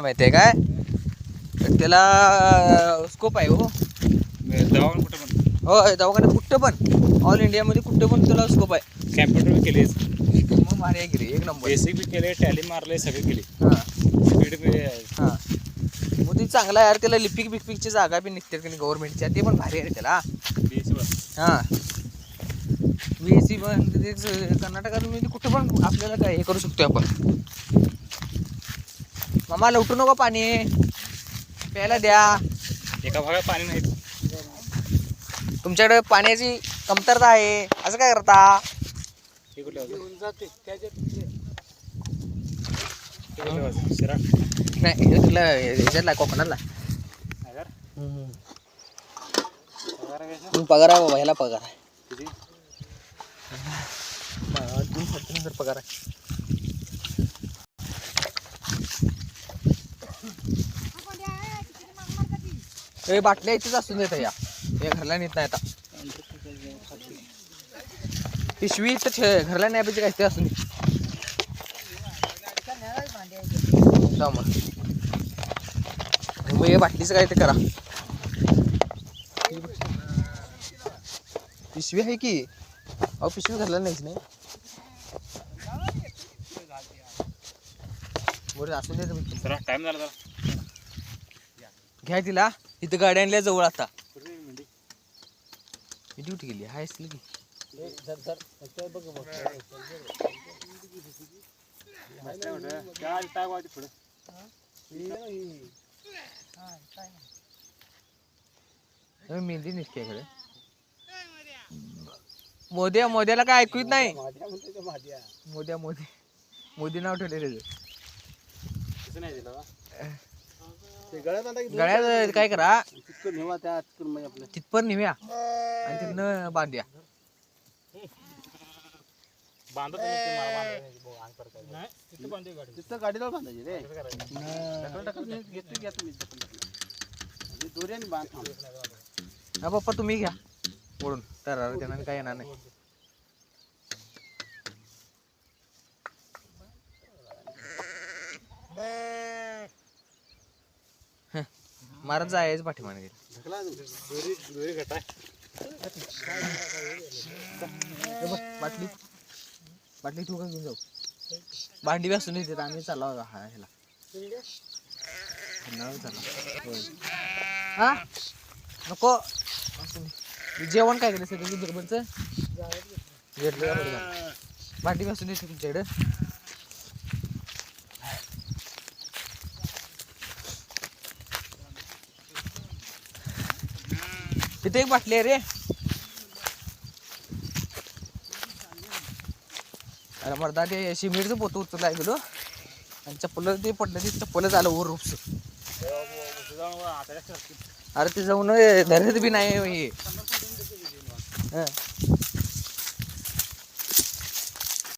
माहितीये काय? तर त्याला स्कोप आहे हो. दवाखाना कुठं पण. हो दवाखान्यात कुठं पण. ऑल इंडियामध्ये कुठं पण तुला स्कोप आहे. कॅम्प्युटर बी केले मग भारी आहे की रे एक नंबर. बेसिक बी केले टॅली मारले सगळे केले. हां. स्पीड बी हां. मग ते चांगला आहे यार त्याला लिपिक बिपिकची जागा बी निघते की गव्हर्नमेंटच्या ते पण भारी आहे रे त्याला. BSc वर. हां. बी एस सी पण तेच कर्नाटकात म्हणजे कुठं पण आपल्याला काय हे करू शकतो आपण. मामा लवटू नको पाणी. प्यायला द्या. एका भागात पाणी नाही. तुमच्याकडे पाण्याची कमतरता आहे. असं काय करता? हे? हे? शिरा? नाही हे तुला ह्याच्यातला कोकणातला. नगर पगार आहे का? तू पगार आहे बाबा ह्याला पगार आहे. किती? साडेतीन हजार पगार आहे. ए बाटल्या इथेच असून देत या. हे घरला नेत नाही आता. पिशवी तर घरला न्यायपाहिजे काय ते असून मग. हे बाटलीचं काय ते करा. पिशवी आहे की? अहो पिशवी घरला नाहीच नाही. बरं असून दे तुम्ही. जरा टाइम झाला जरा. घ्या तिला. इथं गाडी आणल्या जवळ आता. ड्यूटी गेली ड्युटी गेली हाय असली की. मेहंदी निघते मोद्या मोद्याला काय ऐकूत नाही. मोद्या मोदी. मोदी नाव ठेवलेलं नाही दिलं गळ्यात काय करा? त्या आपलं. तिथपर नेऊया आणि तिथनं बांधूया. तिथं बांधूया गाडी. तिथं गाडीला बांधायची रे. घेतो घ्या तुम्ही बांध थांब. हा पप्पा तुम्ही घ्या. ओढून. तर त्यांना काय येणार नाही. मारत जायचं बघ, बाटली. बाटली तू का घेऊन जाऊ? भांडी बी असून येते आम्ही चालला होता हा ह्याला. हा नको. जेवण काय केलं सगळं झालं. भांडी बी असून येते तुमच्याकडे. तिथे एक बाटली आहे रे. अरे मर्दा ते शिमेटचं पोतं उचलला गेलो आणि चप्पल ते पडलं ते चप्पलच झालं वर रूपस. अरे ते जाऊन धरत बी नाही हे.